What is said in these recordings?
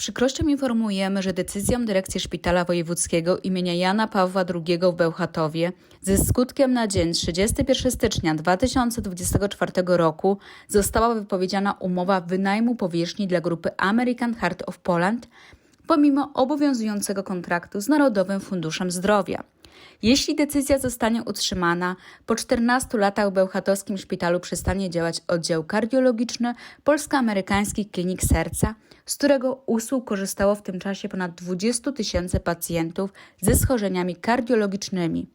przykrością informujemy, że decyzją Dyrekcji Szpitala Wojewódzkiego imienia Jana Pawła II w Bełchatowie ze skutkiem na dzień 31 stycznia 2024 roku została wypowiedziana umowa wynajmu powierzchni dla grupy American Heart of Poland pomimo obowiązującego kontraktu z Narodowym Funduszem Zdrowia. Jeśli decyzja zostanie utrzymana, po 14 latach w Bełchatowskim Szpitalu przestanie działać oddział kardiologiczny Polsko-Amerykańskich Klinik Serca, z którego usług korzystało w tym czasie ponad 20 tysięcy pacjentów ze schorzeniami kardiologicznymi.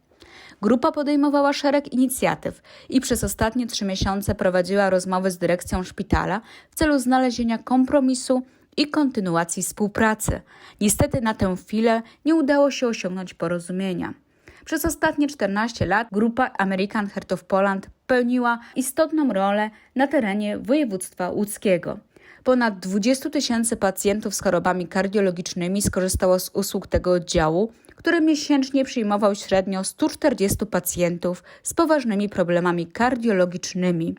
Grupa podejmowała szereg inicjatyw i przez ostatnie trzy miesiące prowadziła rozmowy z dyrekcją szpitala w celu znalezienia kompromisu i kontynuacji współpracy. Niestety na tę chwilę nie udało się osiągnąć porozumienia. Przez ostatnie 14 lat grupa American Heart of Poland pełniła istotną rolę na terenie województwa łódzkiego. Ponad 20 tysięcy pacjentów z chorobami kardiologicznymi skorzystało z usług tego oddziału, który miesięcznie przyjmował średnio 140 pacjentów z poważnymi problemami kardiologicznymi.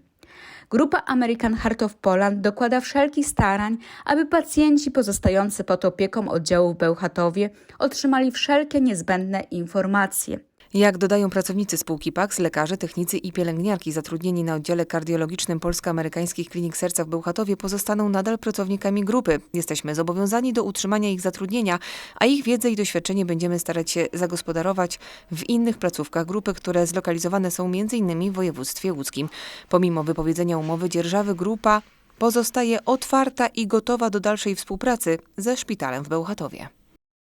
Grupa American Heart of Poland dokłada wszelkich starań, aby pacjenci pozostający pod opieką oddziału w Bełchatowie otrzymali wszelkie niezbędne informacje. Jak dodają pracownicy spółki PAX, lekarze, technicy i pielęgniarki zatrudnieni na oddziale kardiologicznym Polsko-Amerykańskich Klinik Serca w Bełchatowie pozostaną nadal pracownikami grupy. Jesteśmy zobowiązani do utrzymania ich zatrudnienia, a ich wiedzę i doświadczenie będziemy starać się zagospodarować w innych placówkach grupy, które zlokalizowane są m.in. w województwie łódzkim. Pomimo wypowiedzenia umowy dzierżawy grupa pozostaje otwarta i gotowa do dalszej współpracy ze szpitalem w Bełchatowie.